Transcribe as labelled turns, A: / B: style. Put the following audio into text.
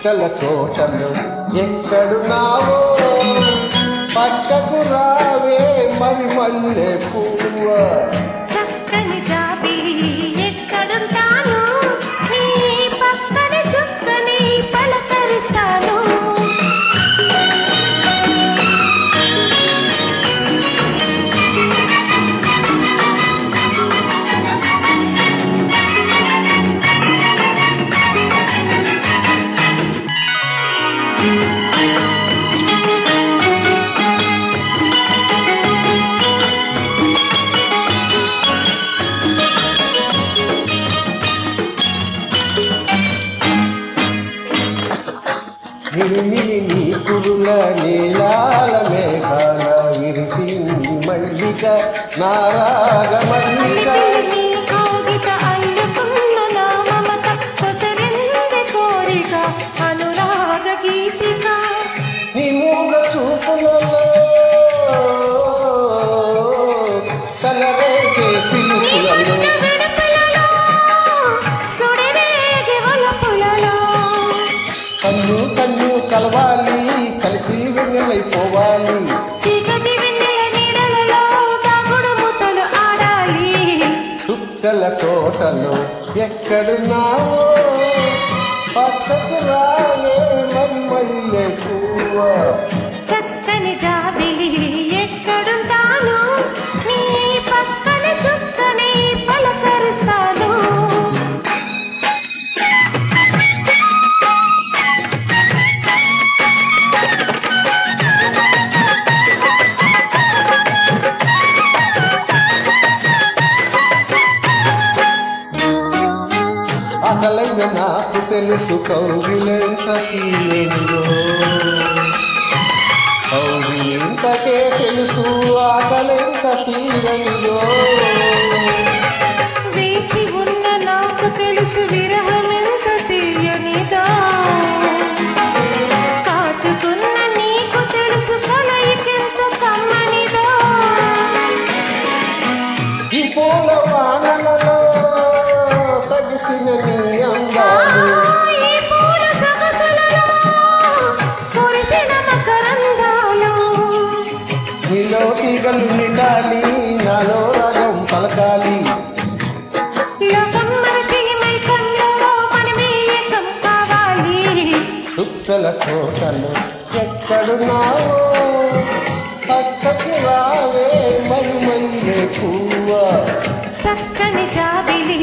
A: చుక్కల తోటలు ఎక్కడున్నావో? పక్కకు రావే మరి మల్లె పువ్వ. నిలిమిలి నీ కురుల నీలాల మేఘాల విరిసింది మల్లిక నారాగ మల్లిక.
B: అల్లుకున్న నా
A: చుక్కల తోటలో ఎక్కడున్నావో? పక్కకు రావే మమ్మల్ని పువ్వ. అసలైన నాకు తెలుసు కౌగిలెంత తీయనియో కౌగిలింతకే తెలుసు ఆకలెంత తీరనియో
B: వేచి ఉన్న నాకు తెలుసు విరహమెంత తీయనిదా. కాచుకున్న నీకు తెలుసు కలయికెంత కమ్మనిదా.
A: ఈ పూల నీలో తీగలు నిండాలి నాలో రాగం పలకాలి. చుక్కల కోటలు ఎక్కడున్నావో? పక్కకి రావే మరి మల్లె పువ్వ?
B: చక్కని జాబిలి